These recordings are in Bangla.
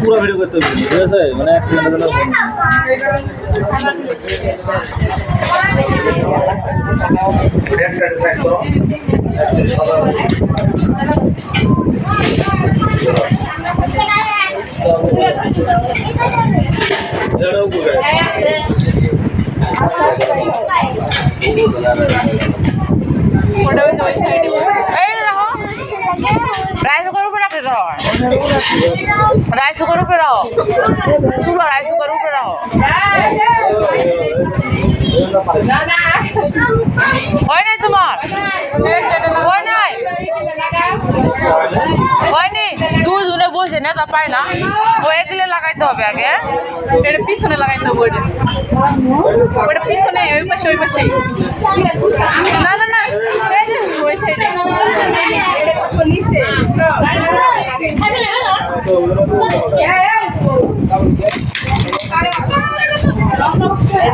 পুরো ভিডিও করতে হবে, ঠিক আছে? মানে এক সেকেন্ডের জন্য এক সাইডে সাইড করো সাদা এটাও রাইস কুকার উপরে রাখতে দাও রাইস কুকার উপরে রাখো। তুলো রাইস কুকার উপরে রাখো। হয় নাই তোমার? হয় নাই? হয়নি দুজনে বসে নেতা পায় না। ও এগুলো লাগাইতে হবে আগে এটা পিছনে লাগাইতে হবে ওটা পিছনে, ওই পাশে ওই পাশে। না না না এই যে ওই সাইডে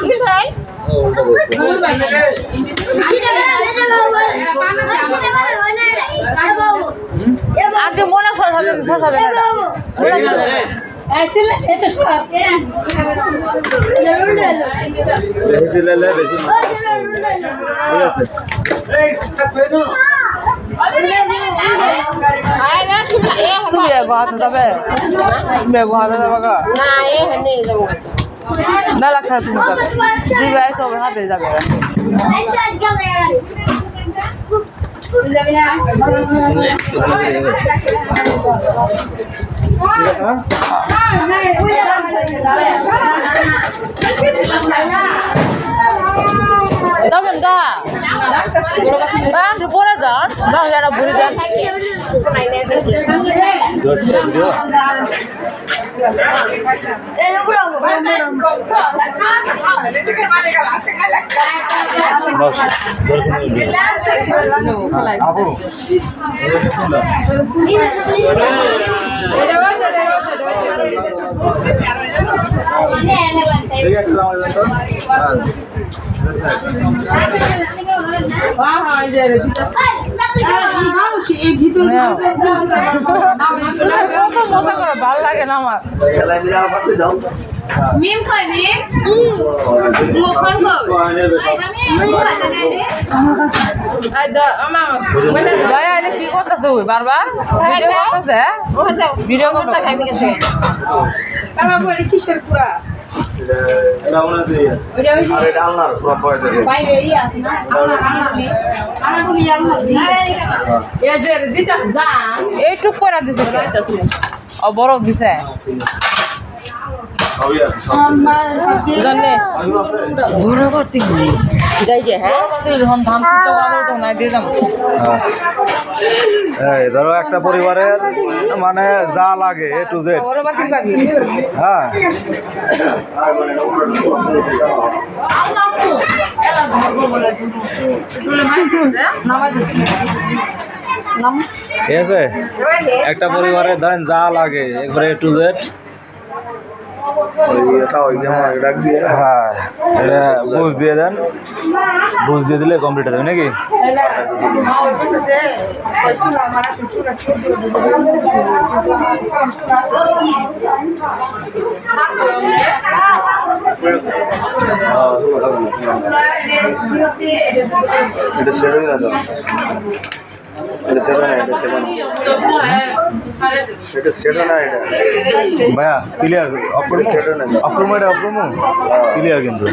কি খাই? আগে মনে শশা দেন শশা দেন এটা। মনে শশা দেন। বেশি লেলে বেশি তুমি এগো হাতে যাবে তুমি এগো হাতে যাবে গো না তুমি যাবে দিবে সব হাতে যাবে। যাবেন গা একটু পরে যান না যারা বুড়ি যান ভিডিও বস মজা করে ভালো লাগে না আমার মিম কই মিম কই কি করতেছ তুই বারবার ভিডিও করতেছে ভিডিও আমার কিসের পুরা কেমন আছে ওটা ওই যে আর এটা আলনার পুরো পয়সা দিয়ে বাইরে ই আছে না আমরা আনালি আনালি আনালি এই যে দিতাস যা। এইটুক করে দিছে ও ঘুরে করতে যাই যে হ্যাঁ? ধান তখন নাই দিয়ে যাব। এই ধরো একটা পরিবারের মানে যা লাগে এ টু জেড হ্যাঁ। ঠিক আছে? একটা পরিবারের ধরেন যা লাগে একবারে এ টু জেড ওই এটা ওই যেমন ডাক দিয়ে হ্যাঁ এটা বুঝ দিয়ে দেন বুঝ দিয়ে দিলে কমপ্লিট হবে নাকি হ্যাঁ, শুনো, দাও। এটা ছেড়ে দিলে দাও এটা সেটা না এটা সেটা না এটা সেটা না এটা। ভাইয়া ক্লিয়ার অপ্রম সেটা না অপ্রম এটা অপ্রম? ক্লিয়ার হ্যাঁ। কিন্তু।